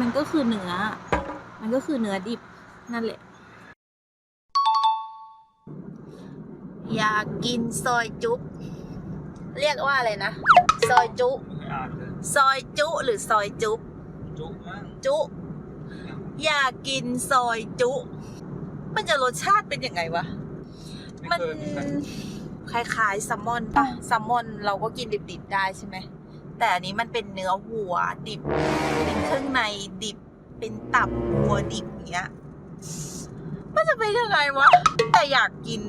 มันก็คือเนื้อ มันก็คือเนื้อดิบนั่นแหละ อยากกินซอยจุเรียกว่าอะไรนะ ซอยจุ ไม่อ่านเลยซอยจุหรือซอยจุจุมั้งจุ อยากกินซอยจุ มันจะรสชาติเป็นยังไงวะ ไม่มันเคยเหมือนกันคล้ายๆแซลมอนปะแซลมอนเราก็กินดิบๆได้ใช่ไหม แต่อันนี้มันเป็นเนื้อวัวดิบ เป็นเครื่องในดิบ เป็นตับวัวดิบเนี้ย มันจะเป็นยังไงวะ แต่อยากกิน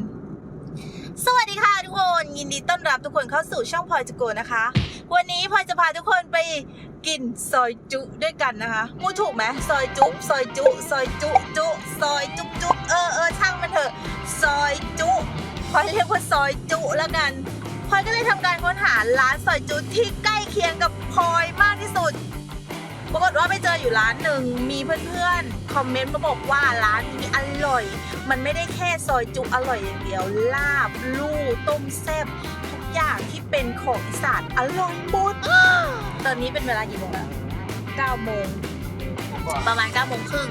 สวัสดีค่ะทุกคน ยินดีต้อนรับทุกคนเข้าสู่ช่องพลอยจโกนะคะ วันนี้พลอยจะพาทุกคนไปกินซอยจุด้วยกันนะคะมูถูกไหมซอยจุซอยจุซอยจุจุซอยจุจุเออเออช่างมันเถอะ ซอยจุพลอยเรียกว่าซอยจุแล้วกัน พลอยก็เลยทำการค้นหาร้านซอยจุที่ใกล้เคียงกับพลอยมากที่สุด ปรากฏว่าไปเจออยู่ร้านหนึ่งมีเพื่อนๆ คอมเมนต์มาบอกว่าร้านนี้อร่อย มันไม่ได้แค่ซอยจุอร่อยอย่างเดียว ลาบลู่ต้มแซ่บทุกอย่างที่เป็นของอีสานอร่อยหมดตอนนี้เป็นเวลากี่โมงแล้ว9โมง ประมาณ9โมงครึ่ง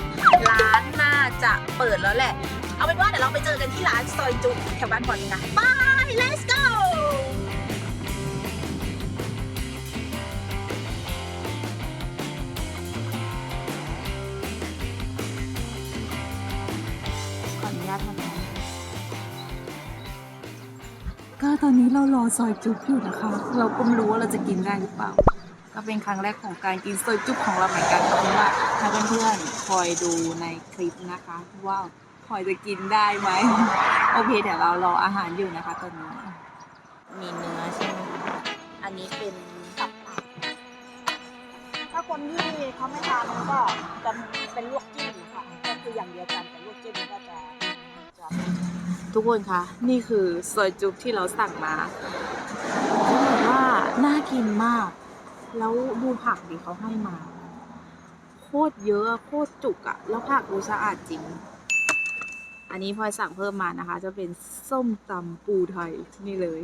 ร้านน่าจะเปิดแล้วแหละ เอาเป็นว่าเดี๋ยวเราไปเจอกันที่ร้านซอยจุแถวบ้านพรกันบาย let's go ตอนนี้เรารอซอยจุ๊บอยู่นะคะ เราก็ไม่รู้ว่าเราจะกินได้หรือเปล่า ก็เป็นครั้งแรกของการกินซอยจุ๊บของเราเหมือนกันเพราะว่าถ้าเพื่อนๆคอยดูในคลิปนะคะว่าพลอยจะกินได้ไหมโอเคเดี๋ยวเรารออาหารอยู่นะคะตอนนี้ มีเนื้อใช่ไหมอันนี้เป็นตับตับถ้าคนที่เขาไม่ทานมันก็จะเป็นลวกจิ้มค่ะก็คืออย่างเดียวกันแต่ลวกจิ้มก็จะจะ ทุกคนคะนี่คือซอยจุ๊บที่เราสั่งมาเขาบอกว่าน่ากินมาก แล้วดูผักดีเขาให้มา โคตรเยอะโคตรจุกอะแล้วผักดูสะอาดจริง อันนี้พลอยสั่งเพิ่มมานะคะ จะเป็นส้มตำปูไทยนี่เลย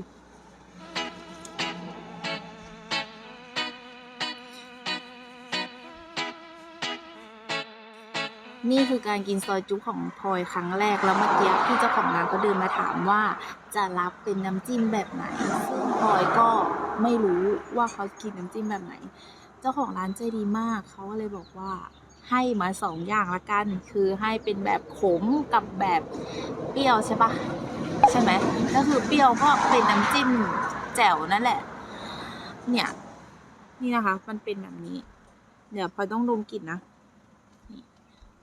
นี่คือการกินซอยจุ๊ของพลอยครั้งแรกแล้วเมื่อกี้พี่เจ้าของร้านก็เดินมาถามว่า จะรับเป็นน้ำจิ้มแบบไหนซึ่งพลอยก็ไม่รู้ว่าเขากินน้ำจิ้มแบบไหน เจ้าของร้านใจดีมากเขาก็เลยบอกว่าให้มาสองอย่างละกัน คือให้เป็นแบบขมกับแบบเปรี้ยวใช่ปะใช่ไหมก็คือเปรี้ยวก็เป็นน้ำจิ้มแจ่วนั่นแหละ เนี่ย นี่นะคะ มันเป็นแบบนี้ เดี๋ยวพลอยต้องดมกลิ่นนะ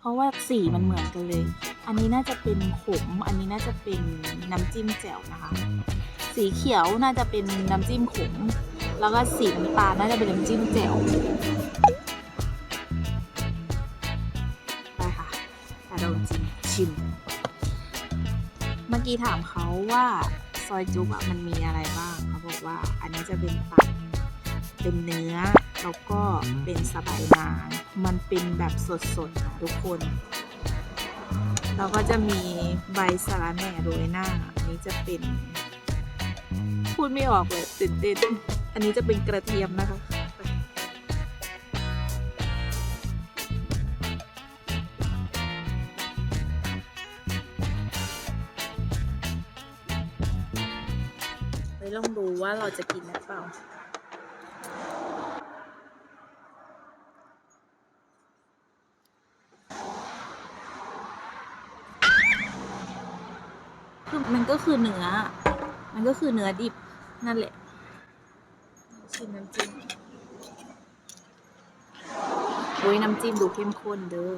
เพราะว่าสีมันเหมือนกันเลย อันนี้น่าจะเป็นขม อันนี้น่าจะเป็นน้ำจิ้มแจ่วนะคะ สีเขียวน่าจะเป็นน้ำจิ้มขม แล้วก็สีน้ำตาลน่าจะเป็นน้ำจิ้มแจ่วไปค่ะแต่เราจริงชิม เมื่อกี้ถามเขาว่าซอยจุ๊บอะมันมีอะไรบ้างเขาบอกว่าอันนี้จะเป็นตับเป็นเนื้อ แล้วก็เป็นสะใบนาง มันเป็นแบบสดๆนะทุกคนแล้วก็จะมีใบสะระแหน่โรยหน้า อันนี้จะเป็น พูดไม่ออกเลยตื่นเต้นอันนี้จะเป็นกระเทียมนะคะไปไปลองดูว่าเราจะกินหรือเปล่า คือมันก็คือเนื้อ มันก็คือเนื้อดิบนั่นแหละ ชิมน้ำจิ้มโอ้ยน้ำจิ้มดูเข้มข้นเด้อ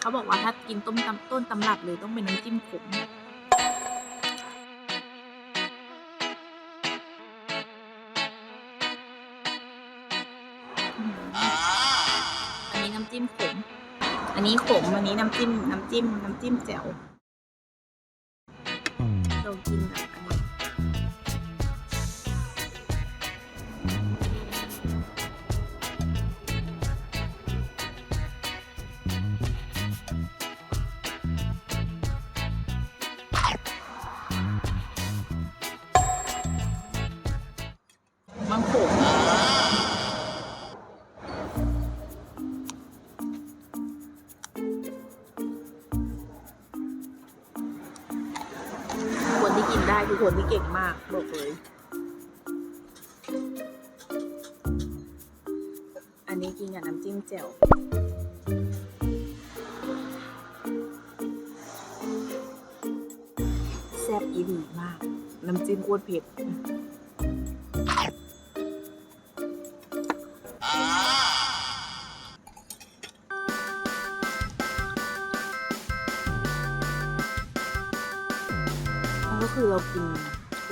เขาบอกว่าถ้ากินต้มตำต้นตำรับเลยต้องเป็นน้ำจิ้มขมอันนี้น้ำจิ้มขม อันนี้ขมอันนี้น้ำจิ้ม น้ำจิ้ม น้ำจิ้มแจ่วเรากินแบบอัน วนนที่เก่งมากบอกเลย อันนี้กินกับน้ำจิ้มแจ่วแซ่บอีดีมาก น้ำจิ้มโคตรเผ็ด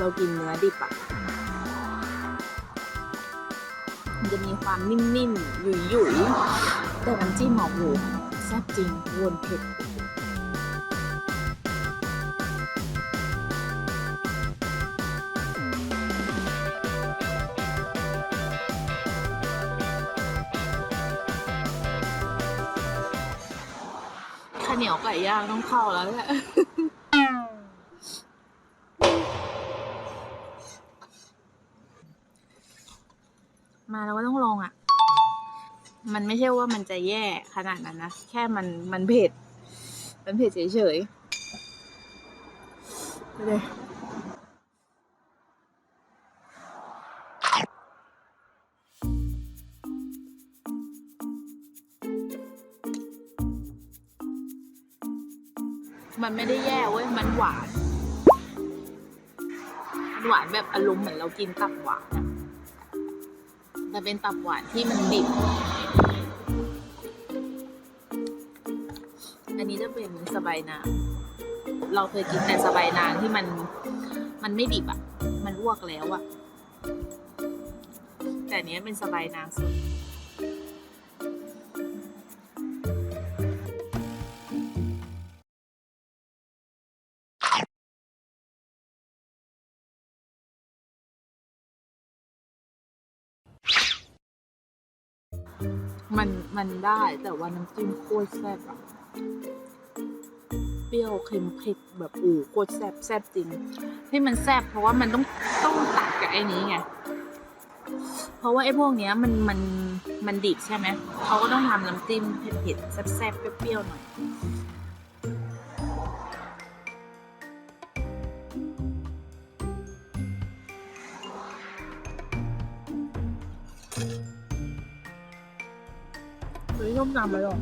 เรากินเนื้อดิบอะมันจะมีความนิ่มๆหยุยๆแต่น้ำจิ้มหอมหมูแซ่บจริงวนเผ็ดข้าวเหนียวไก่ย่างต้องเข้าแล้วแหละ มาแล้วก็ต้องลองอะ มันไม่ใช่ว่ามันจะแย่ขนาดนั้นนะ แค่มันมันเผ็ด มันเผ็ดเฉยๆไปเลยมันไม่ได้แย่เว้ย มันหวานมันหวานแบบอารมณ์เหมือนเรากินตับหวานอะ แต่เป็นตับหวานที่มันดิบ อันนี้จะเป็นสบายนาง เราเคยกินแต่สบายนางที่มันมันไม่ดิบอะมันอ้วกแล้วอะแต่เนี้ยเป็นสบายนางสด มันมันได้แต่ว่าน้ำจิ้มโคตรแซ่บอะเปรี้ยวเค็มเผ็ดแบบอู๋โคตรแซ่บแซ่บจริง ที่มันแซ่บเพราะว่ามันต้องต้องตัดกับไอ้นี้ไงเพราะว่าไอ้พวกเนี้ยมันมันมันดิบใช่ไหมเขาก็ต้องทำน้ำจิ้มเผ็ดๆแซ่บๆเปรี้ยวๆหน่อย เฮ้ยต้มยำเลยหรอ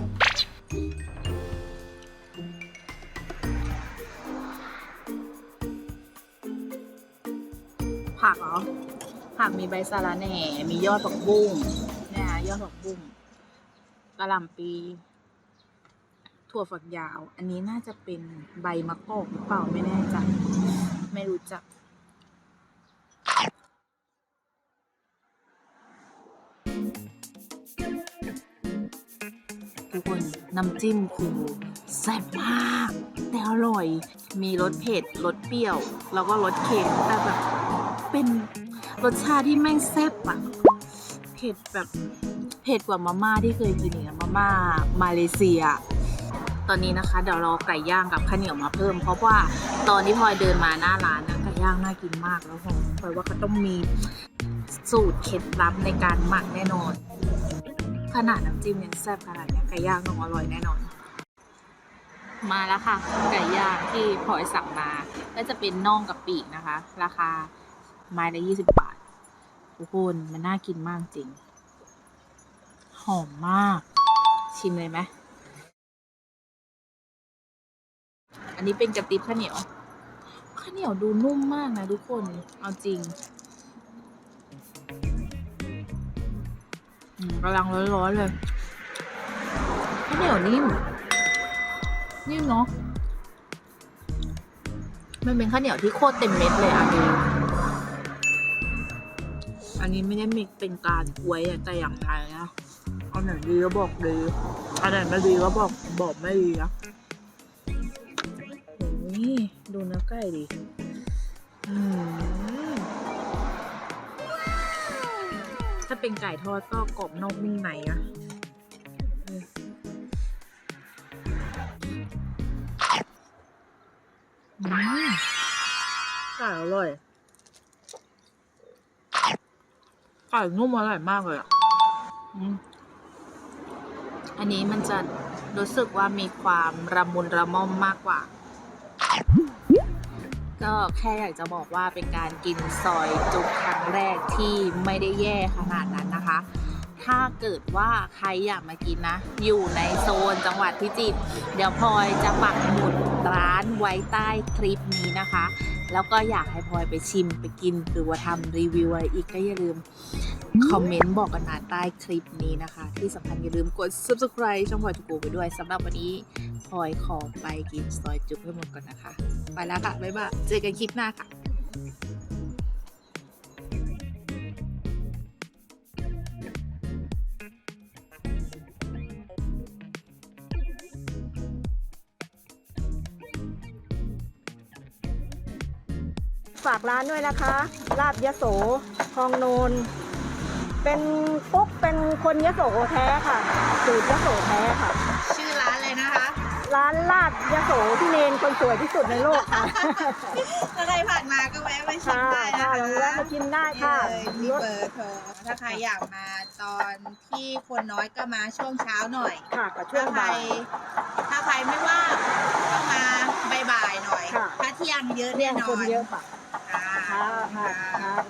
ผักเหรอ ผักมีใบสะระแหน่ มียอดผักบุ้งเนี่ยนะยอดผักบุ้งกระหล่ำปี ถั่วฝักยาว อันนี้น่าจะเป็นใบมะกอกหรือเปล่าไม่แน่ใจ ไม่รู้จัก ทุกคนน้ำจิ้มคือแซ่บมากแต่อร่อย มีรสเผ็ดรสเปรี้ยว แล้วก็รสเค็มแต่แบบเป็นรสชาติที่แม่งแซ่บอะเผ็ดแบบเผ็ดกว่ามาม่าที่เคยกินเนี่ยมาม่ามาเลเซีย ตอนนี้นะคะเดี๋ยวรอไก่ย่างกับข้าวเหนียวมาเพิ่ม เพราะว่าตอนที่พลอยเดินมาหน้าร้านนะไก่ย่างน่ากินมากแล้วผมพลอยว่าเขาต้องมีสูตรเคล็ดลับในการหมักแน่นอน ขนาดน้ำจิ้มยังแซ่บขนาดนี้ไก่ย่างต้องอร่อยแน่นอน มาแล้วค่ะไก่ย่างที่พลอยสั่งมาก็จะเป็นน่องกับปีกนะคะ ราคาไม้ละยี่สิบบาททุกคนมันน่ากินมากจริง หอมมาก ชิมเลยไหมอันนี้เป็นกระติบข้าวเหนียวข้าวเหนียวดูนุ่มมากนะทุกคน เอาจริง กำลังร้อนๆเลยข้าวเหนียวนิ่ม นิ่มเนาะมันเป็นข้าวเหนียวที่โคตรเต็มเม็ดเลยอะดูอันนี้ไม่ได้มีเป็นการอวยอะแต่อย่างใดนะอันไหนดีก็บอกดีอันไหนไม่ดีก็บอกบอกไม่ดีนะโอ้ยดูเนื้อไก่ดิอืม ถ้าเป็นไก่ทอดก็กรอบนอกนุ่มในอะอืมไก่อร่อย ไก่นุ่มอร่อยมากเลยอะอืมอันนี้มันจะรู้สึกว่ามีความระมุนระม่อมมากกว่า ก็แค่อยากจะบอกว่าเป็นการกินซอยจุกครั้งแรกที่ไม่ได้แย่ขนาดนั้นนะคะ ถ้าเกิดว่าใครอยากมากินนะ อยู่ในโซนจังหวัดพิจิตรเดี๋ยวพลอยจะปักหมุดร้านไว้ใต้คลิปนี้นะคะ แล้วก็อยากให้พลอยไปชิมไปกินหรือว่าทำรีวิวอะไรอีกก็อย่าลืมคอมเมนต์บอกกันมาใต้คลิปนี้นะคะ ที่สำคัญอย่าลืมกด subscribe ช่องพลอยจุกูไปด้วยสำหรับวันนี้พลอยขอไปกินซอยจุกให้หมดก่อนนะคะ ไปแล้วค่ะ บ๊ายบาย เจอกันคลิปหน้าค่ะฝากร้านด้วยนะคะ ลาบยะโสคลองโนน เป็นปุ๊กเป็นคนยะโสแท้ค่ะ สูตรยะโสแท้ค่ะ ร้านลาบยะโสพี่เนนคนสวยที่สุดในโลกค่ะ ถ้าใครผ่านมาก็แวะไปชิมค่ะได้นะค่ะคะลองแวะมากินได้ค่ะนี่เลยมีเบอร์โทรถ้าใครอยากมาตอนที่คนน้อยก็มาช่วงเช้าหน่อยค่ะกับช่วถ้างใครบ่าย ถ้าใครไม่ว่างก็มาบ่ายๆหน่อยค่ะ ถ้าเที่ยงเยอะเรีแน่ยงนอคนนเยอะค่ะค่ะ ค่ะค่ะค่ะ